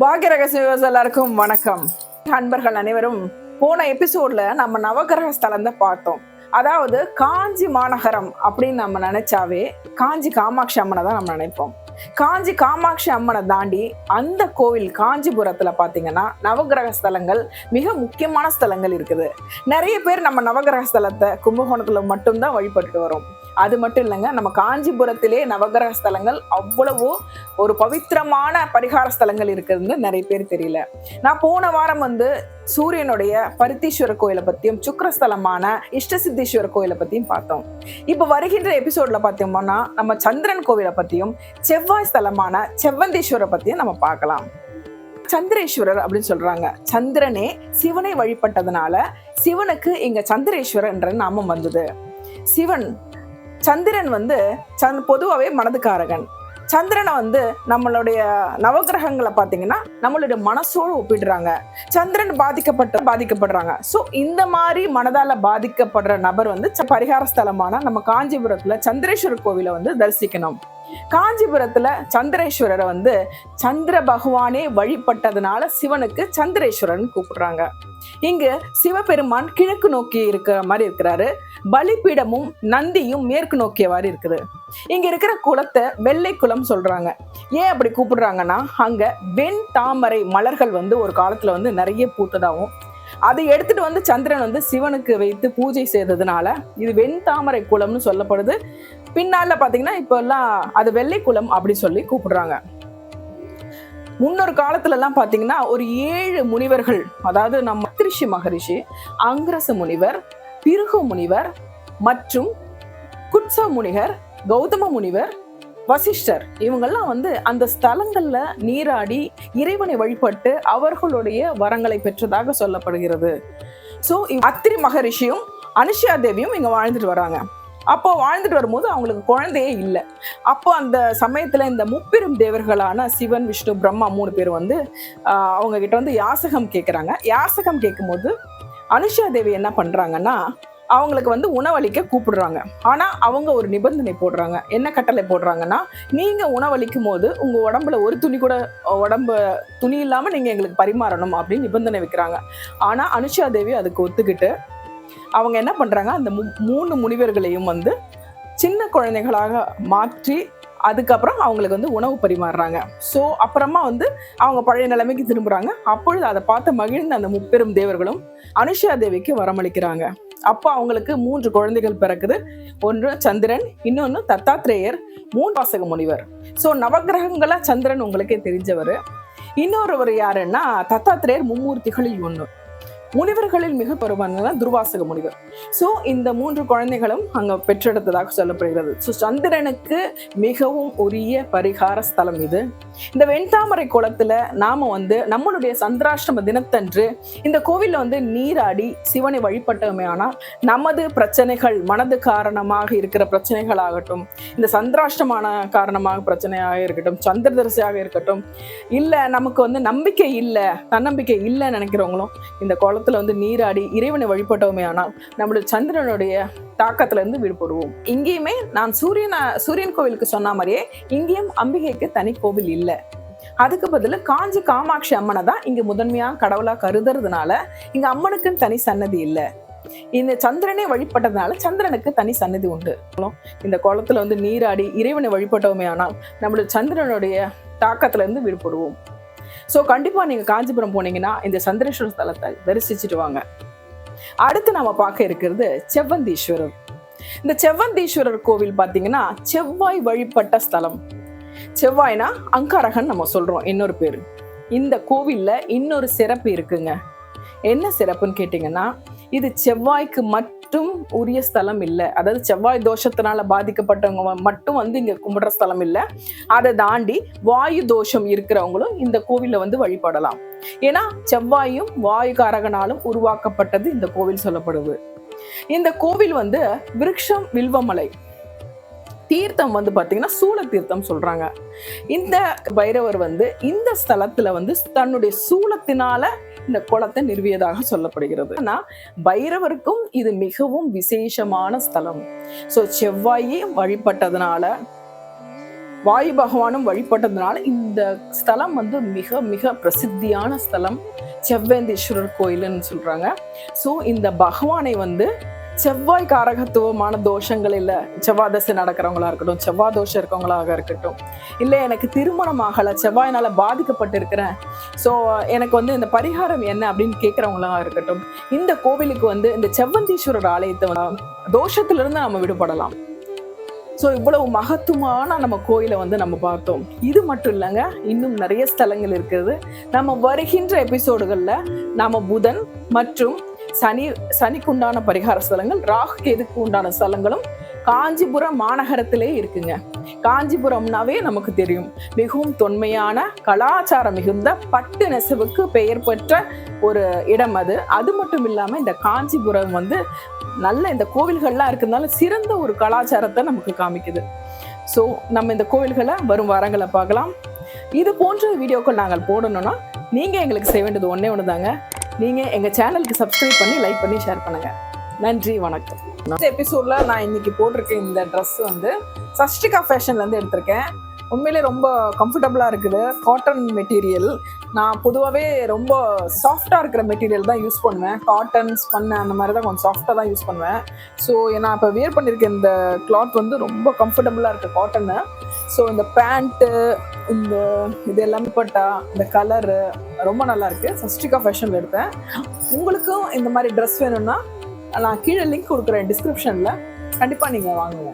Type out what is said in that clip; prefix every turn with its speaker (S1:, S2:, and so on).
S1: பாக்கிய ரகசிய எல்லாருக்கும் வணக்கம். அன்பர்கள் அனைவரும் போன எபிசோட்ல நம்ம நவகிரக ஸ்தலம் தான் பார்த்தோம். அதாவது காஞ்சி மாநகரம் அப்படின்னு நம்ம நினைச்சாவே காஞ்சி காமாட்சி அம்மனை தான் நம்ம நினைப்போம். காஞ்சி காமாட்சி அம்மனை தாண்டி அந்த கோவில் காஞ்சிபுரத்துல பாத்தீங்கன்னா நவகிரக ஸ்தலங்கள் மிக முக்கியமான ஸ்தலங்கள் இருக்குது. நிறைய பேர் நம்ம நவகிரக ஸ்தலத்தை கும்பகோணத்துல மட்டும்தான் வழிபட்டு வரோம். அது மட்டும் இல்லைங்க நம்ம காஞ்சிபுரத்திலே நவகிரக ஸ்தலங்கள் அவ்வளவு ஒரு பவித்திரமான பரிகார ஸ்தலங்கள் இருக்குதுன்னு நிறைய பேர் தெரியல. நான் போன வாரம் வந்து சூரியனுடைய பருத்தீஸ்வரர் கோயிலை பற்றியும் சுக்கரஸ்தலமான இஷ்டசித்தீஸ்வரர் கோயிலை பற்றியும் பார்த்தோம். இப்போ வருகின்ற எபிசோடில் பார்த்தோம்னா நம்ம சந்திரன் கோவிலை பற்றியும் செவ்வாய் ஸ்தலமான செவ்வந்தீஸ்வரரை பற்றியும் நம்ம பார்க்கலாம். சந்திரேஸ்வரர் அப்படின்னு சொல்றாங்க. சந்திரனே சிவனை வழிபட்டதுனால சிவனுக்கு இங்க சந்திரேஸ்வரர் என்ற நாமம் வந்தது. சிவன் சந்திரன் வந்து சந்த் பொதுவாகவே மனதுக்காரகன். சந்திரனை வந்து நம்மளுடைய நவகிரகங்களை பார்த்தீங்கன்னா நம்மளுடைய மனசோடு ஒப்பிடுறாங்க. சந்திரன் பாதிக்கப்பட்ட பாதிக்கப்படுறாங்க. ஸோ இந்த மாதிரி மனதால் பாதிக்கப்படுற நபர் வந்து ச- பரிகார ஸ்தலமான நம்ம காஞ்சிபுரத்தில் சந்திரேஸ்வரர் கோவிலை வந்து தரிசிக்கணும். காஞ்சிபுரத்தில் சந்திரேஸ்வரரை வந்து சந்திர பகவானே வழிபட்டதுனால சிவனுக்கு சந்திரேஸ்வரன் கூப்பிடுறாங்க. இங்கு சிவபெருமான் கிழக்கு நோக்கி இருக்கிற மாதிரி இருக்கிறாரு. பலிபீடமும் நந்தியும் மேற்கு நோக்கியவாறு இருக்குது. இங்க இருக்கிற குளத்தை வெள்ளை குளம் சொல்றாங்க. ஏன் அப்படி கூப்பிடுறாங்கன்னா அங்க வெண் தாமரை மலர்கள் வந்து ஒரு காலத்துல வந்து நிறைய பூத்ததாகவும் அதை எடுத்துட்டு வந்து சந்திரன் வந்து சிவனுக்கு வைத்து பூஜை செய்ததுனால இது வெண் தாமரை குளம்னு சொல்லப்படுது. பின்னால பாத்தீங்கன்னா இப்போ எல்லாம் அது வெள்ளை குளம் அப்படி சொல்லி கூப்பிடுறாங்க. முன்னொரு காலத்துல எல்லாம் பாத்தீங்கன்னா ஒரு ஏழு முனிவர்கள் அதாவது நம்ம திருஷி மகரிஷி அங்கிரச முனிவர் பிருகு முனிவர் மற்றும் குட்ச முனிவர் கௌதம முனிவர் வசிஷ்டர். இவங்கெல்லாம் வந்து அந்த ஸ்தலங்கள்ல நீராடி இறைவனை வழிபட்டு அவர்களுடைய வரங்களை பெற்றதாக சொல்லப்படுகிறது. ஸோ அத்திரி மகரிஷியும் அனுஷியா தேவியும் இங்க வாழ்ந்துட்டு வராங்க. அப்போ வாழ்ந்துட்டு வரும்போது அவங்களுக்கு குழந்தையே இல்லை. அப்போ அந்த சமயத்துல இந்த முப்பெரும் தேவர்களான சிவன் விஷ்ணு பிரம்மா மூணு பேர் வந்து அவங்க கிட்ட வந்து யாசகம் கேட்குறாங்க யாசகம் கேட்கும்போது அனுஷா தேவி என்ன பண்ணுறாங்கன்னா அவங்களுக்கு வந்து உணவளிக்க கூப்பிடுறாங்க. ஆனால் அவங்க ஒரு நிபந்தனை போடுறாங்க. என்ன கட்டளை போடுறாங்கன்னா நீங்கள் உணவளிக்கும் போது உங்கள் உடம்புல ஒரு துணி கூட உடம்பு துணி இல்லாமல் நீங்கள் எங்களுக்கு பரிமாறணும் அப்படின்னு நிபந்தனை வைக்கிறாங்க. ஆனால் அனுஷா தேவி அதுக்கு ஒத்துக்கிட்டு அவங்க என்ன பண்ணுறாங்க அந்த மு- மூணு முனிவர்களையும் வந்து சின்ன குழந்தைகளாக மாற்றி அதுக்கப்புறம் அவங்களுக்கு வந்து உணவு பரிமாறுறாங்க. ஸோ அப்புறமா வந்து அவங்க பழைய நிலைமைக்கு திரும்புறாங்க. அப்பொழுது அதை பார்த்து மகிழ்ந்த அந்த முப்பெரும் தேவர்களும் அனுஷா தேவிக்கு வரமளிக்கிறாங்க. அப்போ அவங்களுக்கு மூன்று குழந்தைகள் பிறக்குது. ஒன்று சந்திரன் இன்னொன்று தத்தாத்ரேயர் மூன்றாசக முனிவர். ஸோ நவக்கிரகங்களா சந்திரன் உங்களுக்கே தெரிஞ்சவர். இன்னொருவர் யாருன்னா தத்தாத்ரேயர் மும்மூர்த்திகளில் ஒன்று முனிவர்களில் மிக பெருமானா துர்வாசக முனிவர். ஸோ இந்த மூன்று குழந்தைகளும் அங்க பெற்றெடுத்ததாக சொல்லப்படுகிறது. ஸோ சந்திரனுக்கு மிகவும் உரிய பரிகார ஸ்தலம் இது. இந்த வெண்தாமரை குளத்துல நாம வந்து நம்மளுடைய சந்திராஷ்டம தினத்தன்று இந்த கோவில்ல வந்து நீராடி சிவனை வழிபட்டோமே நமது பிரச்சனைகள் மனது காரணமாக இருக்கிற பிரச்சனைகள் ஆகட்டும் இந்த சந்திராஷ்டமான காரணமாக பிரச்சனையாக இருக்கட்டும் சந்திரதரிசியாக இருக்கட்டும் இல்லை நமக்கு வந்து நம்பிக்கை இல்லை தன்னம்பிக்கை இல்லைன்னு நினைக்கிறவங்களும் இந்த குளத்துல வந்து நீராடி இறைவனை வழிபட்டோமே ஆனால் நம்மளுடைய சந்திரனுடைய தாக்கத்துல இருந்து விடுபடுவோம் இங்கேயுமே நான் சூரியன் சூரியன் கோவிலுக்கு சொன்ன மாதிரியே இங்கேயும் அம்பிகைக்கு தனி கோவில் இல்லை. அதுக்கு பதில் காஞ்சி காமாட்சி அம்மனை தான் இங்கே முதன்மையாக கடவுளாக கருதுறதுனால இங்கே அம்மனுக்குன்னு தனி சன்னதி இல்லை. இந்த சந்திரனே வழிபட்டதுனால சந்திரனுக்கு தனி சன்னதி உண்டு. இந்த குளத்துல வந்து நீராடி இறைவனை வழிபட்டோமே ஆனால் நம்மளுடைய சந்திரனுடைய தாக்கத்துலேருந்து விடுபடுவோம் ஸோ கண்டிப்பாக நீங்கள் காஞ்சிபுரம் போனீங்கன்னா இந்த சந்திரேஸ்வர ஸ்தலத்தை தரிசிச்சுட்டு வாங்க. அடுத்து நாம பார்க்க இருக்கிறது செவ்வந்தீஸ்வரர். இந்த செவ்வந்தீஸ்வரர் கோவில் பார்த்தீங்கன்னா செவ்வாய் வழிபட்ட ஸ்தலம். செவ்வாய்னா அங்காரகன் நம்ம சொல்கிறோம் இன்னொரு பேர். இந்த கோவிலில் இன்னொரு சிறப்பு இருக்குங்க. என்ன சிறப்புன்னு கேட்டிங்கன்னா இது செவ்வாய்க்கு மட்டும் உரிய ஸ்தலம் இல்லை. அதாவது செவ்வாய் தோஷத்தினால பாதிக்கப்பட்டவங்க மட்டும் வந்து இங்க கும்பிடுற ஸ்தலம் இல்லை. அதை தாண்டி வாயு தோஷம் இருக்கிறவங்களும் இந்த கோவிலில் வந்து வழிபடலாம். ஏன்னா செவ்வாயும் வாயு காரகனாலும் உருவாக்கப்பட்டது இந்த கோவில் சொல்லப்படுது. இந்த கோவில் வந்து விருட்சம் வில்வமலை தீர்த்தம் வந்து பார்த்தீங்கன்னா சூள தீர்த்தம் சொல்றாங்க. இந்த பைரவர் வந்து இந்த ஸ்தலத்துல வந்து தன்னுடைய சூலத்தினால இந்த குளத்தை நிறுவியதாக சொல்லப்படுகிறது. ஆனால் பைரவருக்கும் இது மிகவும் விசேஷமான ஸ்தலம். ஸோ செவ்வாயே வழிபட்டதுனால வாயு பகவானும் வழிபட்டதுனால இந்த ஸ்தலம் வந்து மிக மிக பிரசித்தியான ஸ்தலம். செவ்வேந்தீஸ்வரர் கோயிலுன்னு சொல்றாங்க. ஸோ இந்த பகவானை வந்து செவ்வாய் காரகத்துவமான தோஷங்கள் இல்லை செவ்வாய் தசை நடக்கிறவங்களா இருக்கட்டும் செவ்வாய் தோஷம் இருக்கவங்களாக இருக்கட்டும். இல்லை எனக்கு திருமணம் ஆகலை செவ்வாயினால் பாதிக்கப்பட்டிருக்கிறேன். ஸோ எனக்கு வந்து இந்த பரிகாரம் என்ன அப்படின்னு கேட்குறவங்களாக இருக்கட்டும் இந்த கோவிலுக்கு வந்து இந்த செவ்வந்தீஸ்வரர் ஆலயத்தை தோஷத்திலிருந்து நம்ம விடுபடலாம். ஸோ இவ்வளவு மகத்துவமான நம்ம கோயிலை வந்து நம்ம பார்த்தோம். இது மட்டும் இல்லைங்க இன்னும் நிறைய ஸ்தலங்கள் இருக்குது. நம்ம வருகின்ற எபிசோடுகளில் நம்ம புதன் மற்றும் சனி சனிக்கு உண்டான பரிகார ஸ்தலங்கள் ராகு கேதுக்கு உண்டான ஸ்தலங்களும் காஞ்சிபுரம் மாநகரத்திலே இருக்குங்க. காஞ்சிபுரம்னாவே நமக்கு தெரியும். மிகவும் தொன்மையான கலாச்சாரம் மிகுந்த பட்டு நெசவுக்கு பெயர் பெற்ற ஒரு இடம் அது. அது மட்டும் இல்லாமல் இந்த காஞ்சிபுரம் வந்து நல்ல இந்த கோவில்கள்லாம் இருக்கிறதுனால சிறந்த ஒரு கலாச்சாரத்தை நமக்கு காமிக்குது. ஸோ நம்ம இந்த கோவில்களை வரும் வாரங்களை பார்க்கலாம். இது போன்ற வீடியோக்கள் நாங்கள் போடணும்னா நீங்கள் எங்களுக்கு செய்ய வேண்டியது ஒன்றே ஒன்று தாங்க நீங்கள் எங்கள் சேனலுக்கு சப்ஸ்கிரைப் பண்ணி லைக் பண்ணி ஷேர் பண்ணுங்கள் நன்றி வணக்கம். இந்த எபிசோடில் நான் இன்னைக்கு போட்டிருக்க இந்த ட்ரெஸ் வந்து சஷ்டிகா ஃபேஷன்லேருந்து எடுத்திருக்கேன். உண்மையிலே ரொம்ப கம்ஃபர்டபுளாக இருக்குது. காட்டன் மெட்டீரியல் நான் பொதுவாகவே ரொம்ப சாஃப்டாக இருக்கிற மெட்டீரியல் தான் யூஸ் பண்ணுவேன். காட்டன் ஸ்பன் அந்த மாதிரி தான் கொஞ்சம் சாஃப்டாக தான் யூஸ் பண்ணுவேன். ஸோ நான் இப்போ வியர் பண்ணியிருக்க இந்த கிளாத் வந்து ரொம்ப கம்ஃபர்டபுளாக இருக்குது காட்டனு ஸோ இந்த பேண்ட்டு இந்த இது எல்லாமே பட்டா இந்த கலரு ரொம்ப நல்லா இருக்கு. சஸ்டிகா ஃபேஷனில் எடுத்தேன் உங்களுக்கும் இந்த மாதிரி ட்ரெஸ் வேணும்னா நான் கீழே லிங்க் கொடுக்குறேன் டிஸ்கிரிப்ஷனில் கண்டிப்பாக நீங்கள் வாங்குங்க.